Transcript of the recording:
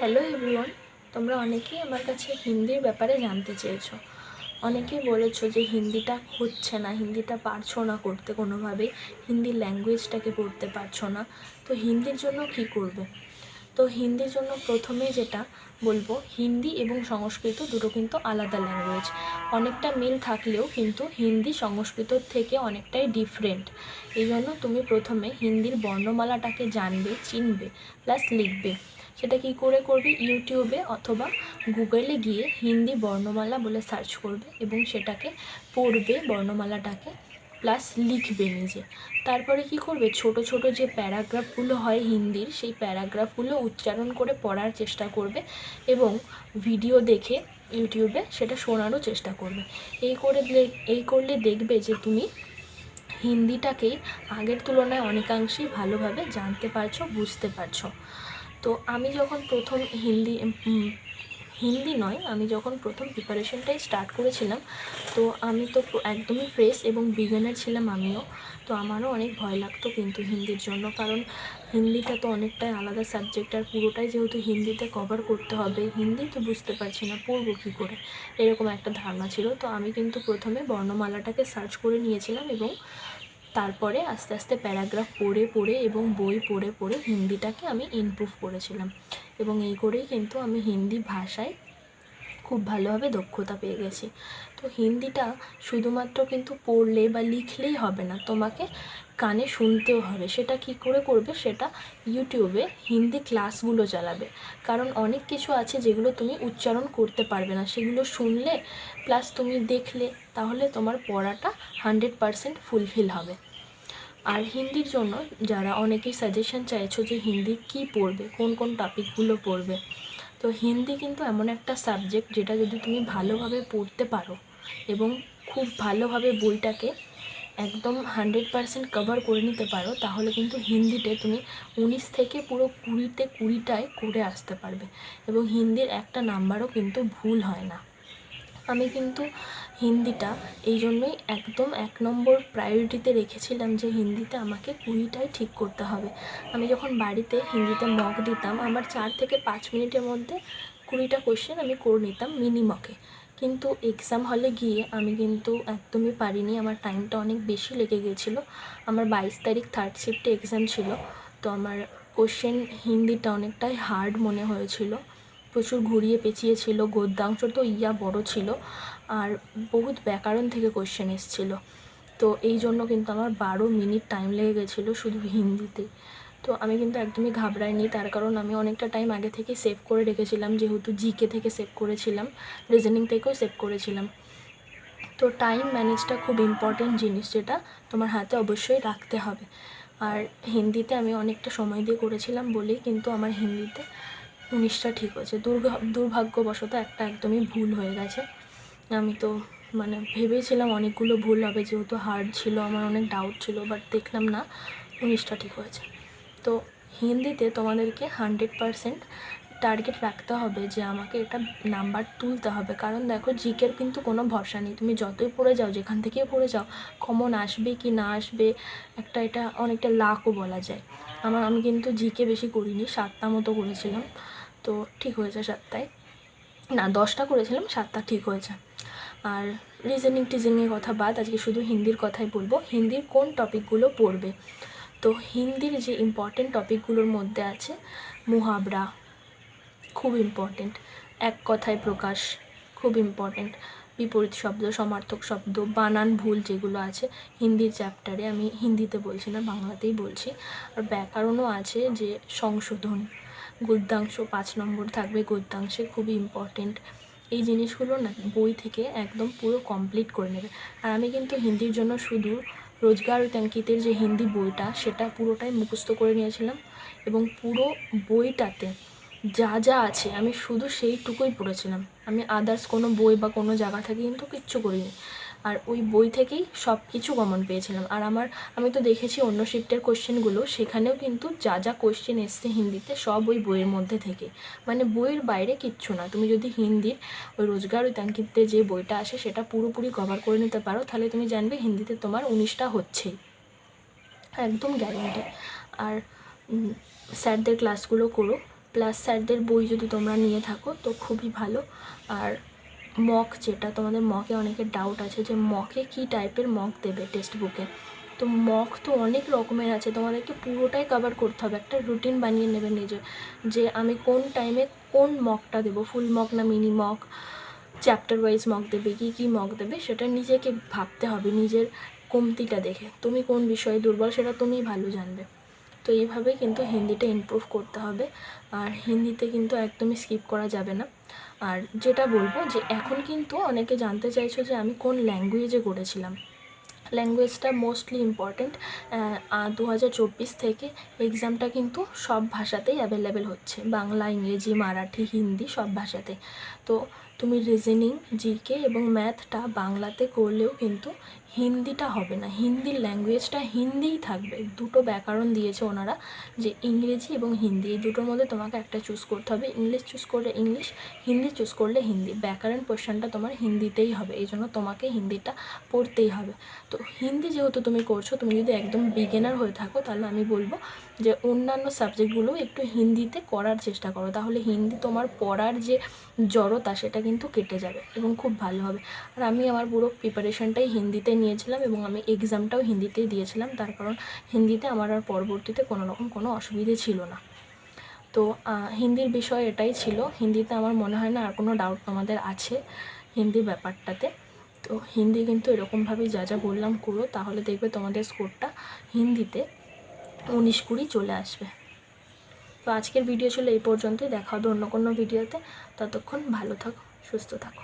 Hello everyone তোমরা অনেকেই আমার কাছে হিন্দির ব্যাপারে জানতে চেয়েছো। অনেকেই বলেছ যে হিন্দিটা হচ্ছে না, হিন্দিটা পারছ না করতে কোনোভাবে, হিন্দি ল্যাঙ্গুয়েজটাকে পড়তে পারছ না। তো হিন্দির জন্য কি করবে? তো হিন্দির জন্য প্রথমে যেটা বলব, হিন্দি এবং সংস্কৃত দুটো কিন্তু আলাদা ল্যাঙ্গুয়েজ অনেকটা মিল থাকলেও কিন্তু হিন্দি সংস্কৃতর থেকে অনেকটাই ডিফারেন্ট এই জন্য তুমি প্রথমে হিন্দির বর্ণমালাটাকে জানবে, চিনবে প্লাস লিখবে। সেটা কী করে করবে? ইউটিউবে অথবা গুগলে গিয়ে হিন্দি বর্ণমালা বলে সার্চ করবে এবং সেটাকে পড়বে, বর্ণমালাটাকে প্লাস লিখবে নিজে। তারপরে কি করবে? ছোট ছোট যে প্যারাগ্রাফগুলো হয় হিন্দির, সেই প্যারাগ্রাফগুলো উচ্চারণ করে পড়ার চেষ্টা করবে এবং ভিডিও দেখে ইউটিউবে সেটা শোনারও চেষ্টা করবে। এই করে এই করলে দেখবে যে তুমি হিন্দিটাকেই আগের তুলনায় অনেকাংশেই ভালোভাবে জানতে পারছ, বুঝতে পারছ। তো আমি যখন প্রথম হিন্দি হিন্দি নয়, আমি যখন প্রথম প্রিপারেশনটাই স্টার্ট করেছিলাম, তো আমি তো একদমই ফ্রেশ এবং বিগিনার ছিলাম আমিও। তো আমারও অনেক ভয় লাগতো কিন্তু হিন্দির জন্য, কারণ হিন্দিটা তো অনেকটাই আলাদা সাবজেক্ট আর পুরোটাই যেহেতু হিন্দিতে কভার করতে হবে, হিন্দি তো বুঝতে পারছি না, পড়ব কী করে? এরকম একটা ধারণা ছিল। তো আমি কিন্তু প্রথমে বর্ণমালাটাকে সার্চ করে নিয়েছিলাম এবং তারপরে আস্তে আস্তে প্যারাগ্রাফ পড়ে পড়ে এবং বই পড়ে পড়ে হিন্দিটাকে আমি ইমপ্রুভ করেছিলাম। এবং এই করেই কিন্তু আমি হিন্দি ভাষায় খুব ভালোভাবে দক্ষতা পেয়ে গেছি। তো হিন্দিটা শুধুমাত্র কিন্তু পড়লে বা লিখলেই হবে না, তোমাকে কানে শুনতেও হবে। সেটা কি করে করবে? সেটা ইউটিউবে হিন্দি ক্লাসগুলো চালাবে। কারণ অনেক কিছু আছে যেগুলো তুমি উচ্চারণ করতে পারবে না। সেগুলো শুনলে প্লাস তুমি দেখলে তাহলে তোমার পড়াটা হান্ড্রেড পারসেন্ট ফুলফিল হবে। আর হিন্দির জন্য যারা অনেকেই সাজেশন চাইছো যে হিন্দি কী পড়বে, কোন কোন টপিকগুলো পড়বে তো হিন্দি কিন্তু এমন একটা সাবজেক্ট যেটা যদি তুমি ভালোভাবে পড়তে পারো এবং খুব ভালোভাবে বইটাকে একদম হান্ড্রেড পারসেন্ট কভার করে নিতে পারো, তাহলে কিন্তু হিন্দিতে তুমি উনিশ থেকে পুরো কুড়িতে কুড়িটায় করে আসতে পারবে। এবং হিন্দির একটা নাম্বারও কিন্তু ভুল হয় না। আমি কিন্তু হিন্দিটা এই জন্যই একদম এক নম্বর প্রায়োরিটিতে রেখেছিলাম যে হিন্দিতে আমাকে কুড়িটাই ঠিক করতে হবে। আমি যখন বাড়িতে হিন্দিতে মক দিতাম, আমার চার থেকে পাঁচ মিনিটের মধ্যে কুড়িটা কোশ্চেন আমি করে নিতাম মিনিমকে কিন্তু এক্সাম হলে গিয়ে আমি কিন্তু একদমই পারিনি, আমার টাইমটা অনেক বেশি লেগে গিয়েছিল। আমার বাইশ তারিখ থার্ড শিফটে এক্সাম ছিল, তো আমার কোশ্চেন হিন্দিটা অনেকটাই হার্ড মনে হয়েছিল। প্রচুর ঘুরিয়ে পেঁচিয়ে ছিল, গদ্যাংশ তো ইয়া বড় ছিল আর বহুত ব্যাকরণ থেকে কোশ্চেন এসেছিল। তো এই জন্য কিন্তু আমার বারো মিনিট টাইম লেগে গেছিল শুধু হিন্দিতে। তো আমি কিন্তু একদমই ঘাবড়াইনি, তার কারণ আমি অনেকটা টাইম আগে থেকে সেভ করে রেখেছিলাম, যেহেতু জিকে থেকে সেভ করেছিলাম রিজনিং থেকেও সেভ করেছিলাম। তো টাইম ম্যানেজটা খুব ইম্পর্টেন্ট জিনিস যেটা তোমার হাতে অবশ্যই রাখতে হবে। আর হিন্দিতে আমি অনেকটা সময় দিয়ে করেছিলাম বলেই কিন্তু আমার হিন্দিতে উনিশটা ঠিক হয়েছে। দুর্গা, দুর্ভাগ্যবশত একটা একদমই ভুল হয়ে গেছে। আমি তো মানে ভেবেছিলাম অনেকগুলো ভুল হবে, যেহেতু হার্ড ছিল, আমার অনেক ডাউট ছিল বাট দেখলাম না, উনিশটা ঠিক হয়েছে। তো হিন্দিতে তোমাদেরকে হান্ড্রেড পারসেন্ট টার্গেট রাখতে হবে যে আমাকে এটা নাম্বার তুলতে হবে। কারণ দেখো, জিকের কিন্তু কোনো ভরসা নেই। তুমি যতই পড়ে যাও, যেখান থেকেই পড়ে যাও কমন আসবে কি না আসবে, একটা এটা অনেকটা লাকও বলা যায়। আমার, আমি কিন্তু জিকে বেশি করিনি, সাতটা মতো করেছিলাম। তো ঠিক হয়েছে সাতটায়। না, দশটা করেছিলাম, সাতটা ঠিক হয়েছে। আর রিজনিং টিজনিংয়ের কথা বাদ, আজকে শুধু হিন্দির কথাই বলব। হিন্দির কোন টপিকগুলো পড়বে? তো হিন্দির যে ইম্পর্টেন্ট টপিকগুলোর মধ্যে আছে, মুহাবরা খুব ইম্পর্টেন্ট এক কথায় প্রকাশ খুব ইম্পর্টেন্ট বিপরীত শব্দ, সমার্থক শব্দ, বানান ভুল যেগুলো আছে, হিন্দির চ্যাপ্টারে আমি হিন্দিতে বলছি না, বাংলাতেই বলছি। আর ব্যাকরণও আছে যে সংশোধন। গদ্যাংশ পাঁচ নম্বর থাকবে গদ্যাংশে খুবই ইম্পর্টেন্ট এই জিনিসগুলো না বই থেকে একদম পুরো কমপ্লিট করে নেবে। আর আমি কিন্তু হিন্দির জন্য শুধু রোজগার ট্যাঙ্কিতের যে হিন্দি বইটা, সেটা পুরোটাই মুখস্থ করে নিয়েছিলাম। এবং পুরো বইটাতে যা যা আছে, আমি শুধু সেইটুকুই পড়েছিলাম। আমি আদার্স কোনো বই বা কোনো জায়গা থেকে কিন্তু কিচ্ছু করিনি। আর ওই বই থেকেই সব কিছু কমন পেয়েছিলাম। আর আমার, আমি তো দেখেছি অন্য শিফটের কোশ্চেনগুলো সেখানেও কিন্তু যা যা কোশ্চেন এসছে হিন্দিতে সব ওই বইয়ের মধ্যে থেকে। মানে বইয়ের বাইরে কিচ্ছু না। তুমি যদি হিন্দির ওই রোজগার ওই তাঙ্কিতে যে বইটা আসে, সেটা পুরোপুরি কভার করে নিতে পারো, তাহলে তুমি জানবে হিন্দিতে তোমার উনিশটা হচ্ছেই। একদম গ্যারেন্টি আর স্যারদের ক্লাসগুলো করো। প্লাস স্যারদের বই যদি তোমরা নিয়ে থাকো, তো খুবই ভালো। আর মক যেটা, তোমাদের মকে অনেকের ডাউট আছে যে মকে কী টাইপের মক দেবে টেক্সট বুকে তো মক তো অনেক রকমের আছে, তোমাদেরকে পুরোটাই কভার করতে হবে। একটা রুটিন বানিয়ে নেবে নিজে, যে আমি কোন টাইমে কোন মকটা দেবো ফুল মক না mini mock chapter wise mock দেবে, কী কী মক দেবে, সেটা নিজেকে ভাবতে হবে, নিজের কমতিটা দেখে। তুমি কোন বিষয়ে দুর্বল, সেটা তুমিই ভালো জানবে। তো এইভাবেই কিন্তু হিন্দিটা ইমপ্রুভ করতে হবে, আর হিন্দিতে কিন্তু একদমই স্কিপ করা যাবে না। আর যেটা বলব যে এখন কিন্তু অনেকে জানতে চাইছো যে আমি কোন ল্যাঙ্গুয়েজে করেছিলাম। ল্যাঙ্গুয়েজটা মোস্টলি ইম্পর্ট্যান্ট দু হাজার চব্বিশ থেকে এক্সামটা কিন্তু সব ভাষাতেই অ্যাভেলেবেল হচ্ছে। বাংলা, ইংরেজি, মারাঠি, হিন্দি সব ভাষাতে তো তুমি রিজনিং জিকে এবং ম্যাথটা বাংলাতে করলেও কিন্তু হিন্দিটা হবে না। হিন্দির ল্যাঙ্গুয়েজটা হিন্দিই থাকবে। দুটো ব্যাকরণ দিয়েছে ওনারা, যে ইংরেজি এবং হিন্দি। এই দুটোর মধ্যে তোমাকে একটা চুজ করতে হবে। ইংলিশ চুজ করলে ইংলিশ হিন্দি চুজ করলে হিন্দি। ব্যাকরণ পোর্শনটা তোমার হিন্দিতেই হবে। এই জন্য তোমাকে হিন্দিটা পড়তেই হবে। তো হিন্দি যেহেতু তুমি করছ, তুমি যদি একদম বিগিনার হয়ে থাকো, তাহলে আমি বলব যে অন্যান্য সাবজেক্টগুলো একটু হিন্দিতে করার চেষ্টা করো। তাহলে হিন্দি তোমার পড়ার যে জড়তা, সেটা কিন্তু কেটে যাবে এবং খুব ভালো হবে। আর আমি আমার পুরো প্রিপারেশনটাই হিন্দিতে নিয়েছিলাম এবং আমি এক্সামটাও হিন্দিতেই দিয়েছিলাম। তার কারণ হিন্দিতে আমার আর পরবর্তীতে কোনো রকম কোনো অসুবিধে ছিল না। তো হিন্দির বিষয় এটাই ছিল। হিন্দিতে আমার মনে হয় না আর কোনো ডাউট তোমাদের আছে হিন্দি ব্যাপারটাতে। তো হিন্দি কিন্তু এরকমভাবেই যা যা বললাম করো তাহলে দেখবে তোমাদের স্কোরটা হিন্দিতে উনিশ কুড়ি চলে আসবে। তো আজকের ভিডিও ছিল এই পর্যন্তই। দেখা হবে অন্য কোনো ভিডিওতে ততক্ষণ ভালো থাকো। সুস্থ থাকো।